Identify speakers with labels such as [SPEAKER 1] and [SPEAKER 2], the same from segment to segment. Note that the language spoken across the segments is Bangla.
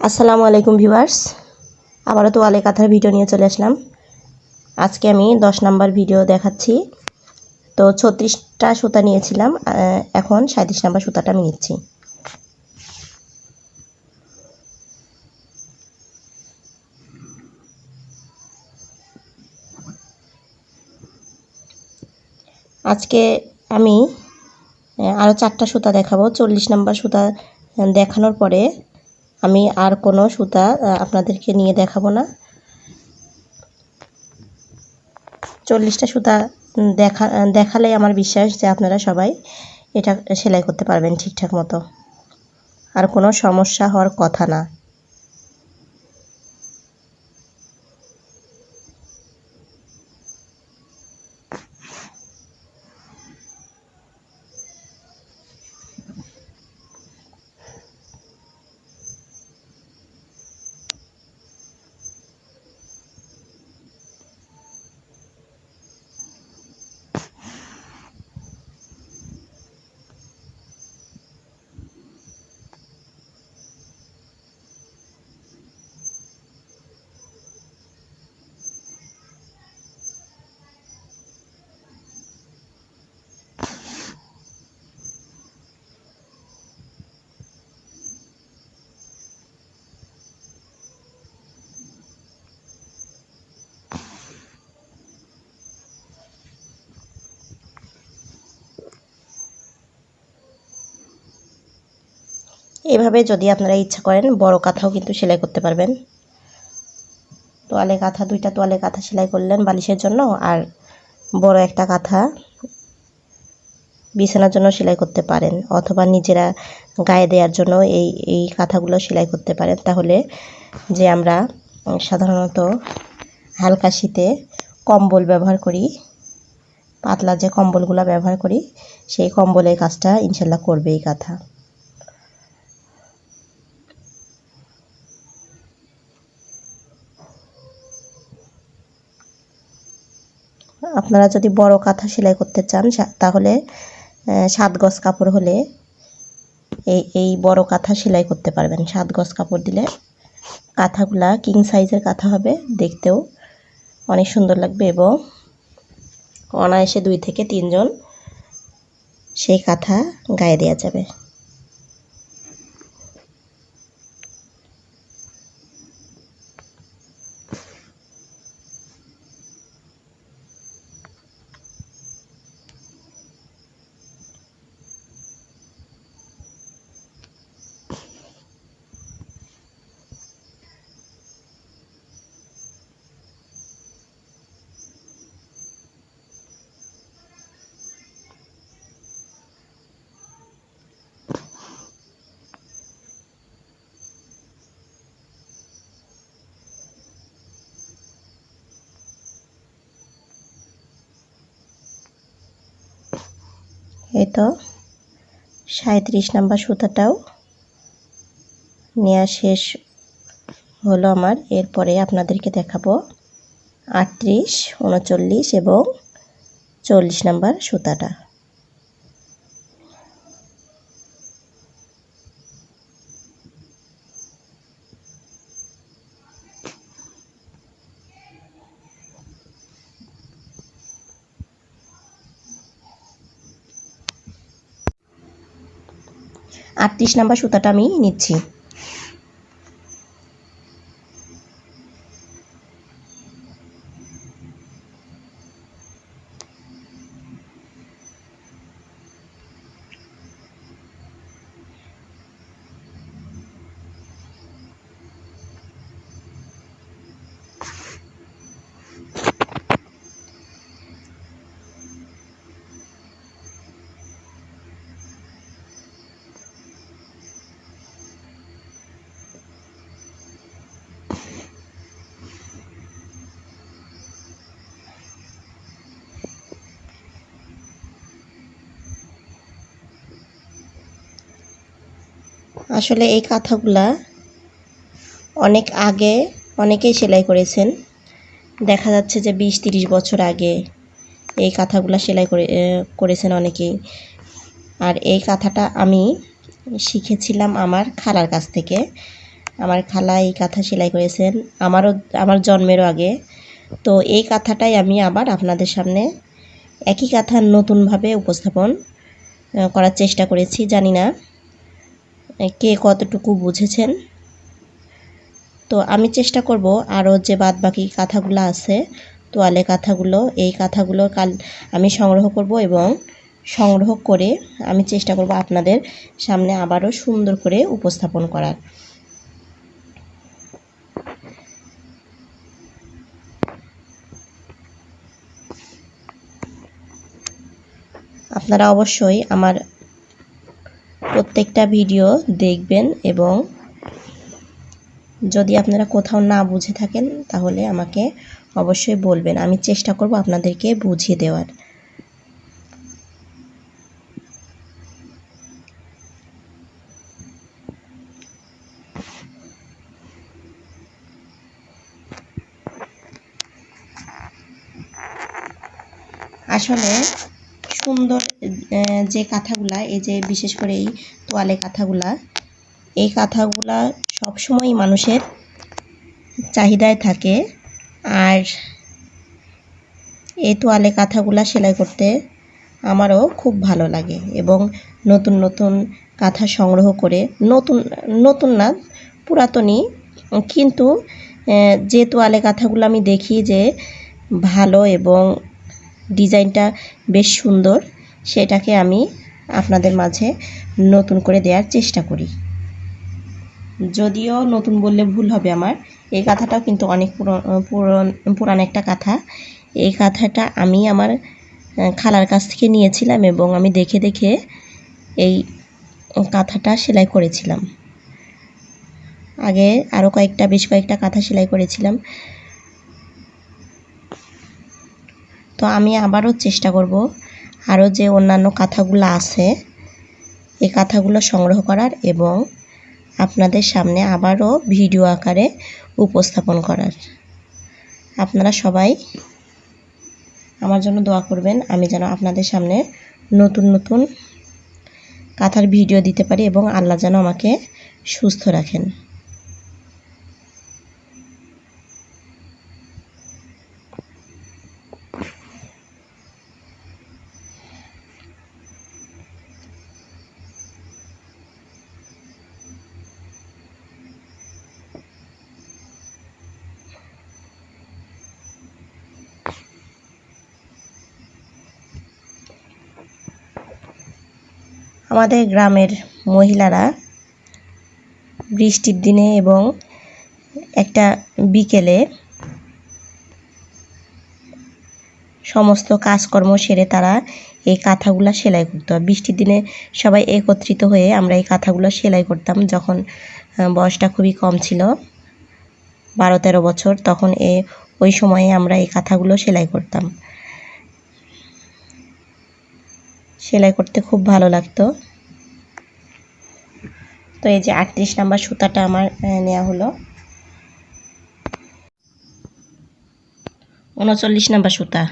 [SPEAKER 1] আসসালামু আলাইকুম ভিউয়ার্স। আবারও তো আলে কাঁথার ভিডিও নিয়ে চলে আসলাম। আজকে আমি দশ নাম্বার ভিডিও দেখাচ্ছি। তো ছত্রিশটা সুতা নিয়েছিলাম এখন সাঁত্রিশ নাম্বার সুতাটা আমি নিচ্ছি। আজকে আমি আরও চারটা সুতা দেখাবো। চল্লিশ নাম্বার সুতা দেখানোর পরে আমি আর কোনো সুতা আপনাদেরকে নিয়ে দেখাবো না। চল্লিশটা সুতা দেখা দেখালে আমার বিশ্বাস যে আপনারা সবাই এটা সেলাই করতে পারবেন ঠিকঠাক মতো। আর কোনো সমস্যা হওয়ার কথা না। এভাবে যদি আপনারা ইচ্ছা করেন, বড় কাঁথাও কিন্তু সেলাই করতে পারবেন। তোয়ালে কাঁথা, দুইটা তোয়ালে কাঁথা সেলাই করলেন বালিশের জন্য, আর বড় একটা কাঁথা বিছানার জন্য সেলাই করতে পারেন, অথবা নিজেরা গায়ে দেওয়ার জন্য এই এই কাঁথাগুলো সেলাই করতে পারেন। তাহলে যে আমরা সাধারণত হালকা শীতে কম্বল ব্যবহার করি, পাতলা যে কম্বলগুলো ব্যবহার করি, সেই কম্বলের কাজটা ইনশাল্লাহ করবে এই কাঁথা। আপনারা যদি বড় কাঁথা সেলাই করতে চান তাহলে সাত গজ কাপড় হলে এই এই বড় কাঁথা সেলাই করতে পারবেন। সাত গজ কাপড় দিলে কাঁথাগুলা কিং সাইজের কাঁথা হবে দেখতেও অনেক সুন্দর লাগবে এবং অনায়াসে দুই থেকে তিনজন সেই কাঁথা গায়ে দেওয়া যাবে। এই তো সাঁত্রিশ নাম্বার সুতাটাও নেওয়া শেষ হলো আমার। এরপরে আপনাদেরকে দেখাবো আটত্রিশ, উনচল্লিশ এবং চল্লিশ নাম্বার সুতাটা। আটত্রিশ নাম্বার সুতাটা আমি নিচ্ছি। আসলে এই কাঁথাগুলা অনেক আগে অনেকেই সেলাই করেছেন। দেখা যাচ্ছে যে বিশ তিরিশ বছর আগে এই কাঁথাগুলা সেলাই করে করেছেন অনেকেই। আর এই কাঁথাটা আমি শিখেছিলাম আমার খালার কাছ থেকে। আমার খালা এই কাঁথা সেলাই করেছেন আমারও, আমার জন্মেরও আগে। তো এই কাঁথাটাই আমি আবার আপনাদের সামনে একই কাঁথা নতুনভাবে উপস্থাপন করার চেষ্টা করেছি, জানি না। কে কতটুকু বুঝেছেন? তো আমি চেষ্টা করব আরও যে বাদ বাকি কাঁথাগুলো আছে, তোয়ালে কাঁথাগুলো, এই কাঁথাগুলো কাল আমি সংগ্রহ করব এবং সংগ্রহ করে আমি চেষ্টা করব আপনাদের সামনে আবারও সুন্দর করে উপস্থাপন করার। আপনারা অবশ্যই আমার প্রত্যেকটা ভিডিও দেখবেন এবং যদি আপনারা কোথাও না বুঝে থাকেন, তাহলে আমাকে অবশ্যই বলবেন। আমি চেষ্টা করব আপনাদেরকে বুঝিয়ে দেওয়ার। আসলে সুন্দর যে কাঁথাগুলা, এই যে বিশেষ করে এই তোয়ালে কাঁথাগুলা, এই কাঁথাগুলা সবসময় মানুষের চাহিদায় থাকে। আর এই তোয়ালে কাঁথাগুলা সেলাই করতে আমারও খুব ভালো লাগে এবং নতুন নতুন কাঁথা সংগ্রহ করে, নতুন নতুন না, পুরাতনই, কিন্তু যে তোয়ালে কাঁথাগুলো আমি দেখি যে ভালো এবং ডিজাইনটা বেশ সুন্দর। সেটাকে আমি আপনাদের মাঝে নতুন করে দেওয়ার চেষ্টা করি। যদিও নতুন বললে ভুল হবে আমার। এই কাঁথাটাও কিন্তু অনেক পুরন, পুরান একটা কাঁথা। এই কাঁথাটা আমি আমার খালার কাছ থেকে নিয়েছিলাম এবং আমি দেখে দেখে এই কাঁথাটা সেলাই করেছিলাম। আগে আরও কয়েকটা, বেশ কয়েকটা কাঁথা সেলাই করেছিলাম। তো আমি আবারও চেষ্টা করব আরও যে অন্যান্য কাঁথাগুলো আছে, এই কাঁথাগুলো সংগ্রহ করার এবং আপনাদের সামনে আবারও ভিডিও আকারে উপস্থাপন করার। আপনারা সবাই আমার জন্য দোয়া করবেন, আমি যেন আপনাদের সামনে নতুন নতুন কাঁথার ভিডিও দিতে পারি এবং আল্লাহ যেন আমাকে সুস্থ রাখেন। আমাদের গ্রামের মহিলারা বৃষ্টির দিনে এবং একটা বিকেলে সমস্ত কাজকর্ম সেরে তারা এই কাঁথাগুলো সেলাই করতো। বৃষ্টির দিনে সবাই একত্রিত হয়ে আমরা এই কাঁথাগুলো সেলাই করতাম। যখন বয়সটা খুবই কম ছিল, বারো তেরো বছর, তখন এ, ওই সময়ে আমরা এই কাঁথাগুলো সেলাই করতাম। সেলাই করতে খুব ভালো লাগতো। তো এই যে আটত্রিশ নাম্বার সুতাটা আমার নেওয়া হলো। উনচল্লিশ নাম্বার সুতা।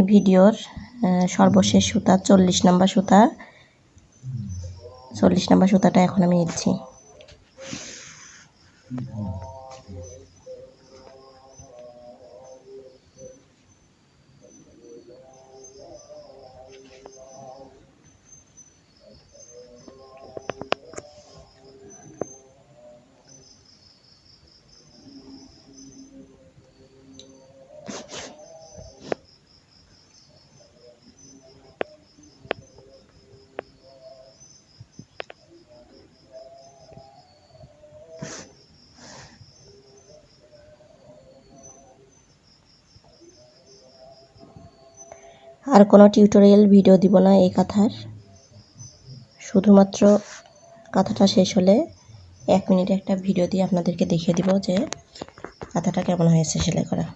[SPEAKER 1] এই ভিডিওর সর্বশেষ সুতা চল্লিশ নাম্বার সুতা। চল্লিশ নাম্বার সুতাটা এখন আমি নিচ্ছি। আর কোনো টিউটোরিয়াল ভিডিও দিব না এই কাঁথার। শুধুমাত্র কাঁথাটা শেষ হলে এক মিনিটে একটা ভিডিও দিয়ে আপনাদেরকে দেখিয়ে দিব যে কাঁথাটা কেমন হয়েছে সেলাই করা।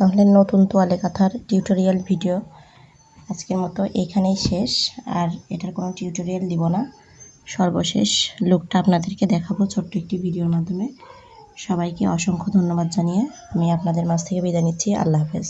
[SPEAKER 1] তাহলে নতুন তোয়ালে কাঁথার টিউটোরিয়াল ভিডিও আজকের মতো এইখানেই শেষ। আর এটার কোনো টিউটোরিয়াল দিব না। সর্বশেষ লুকটা আপনাদেরকে দেখাবো ছোট্ট একটি ভিডিওর মাধ্যমে। সবাইকে অসংখ্য ধন্যবাদ জানিয়ে আমি আপনাদের মাছ থেকে বিদায় নিচ্ছি। আল্লাহ হাফেজ।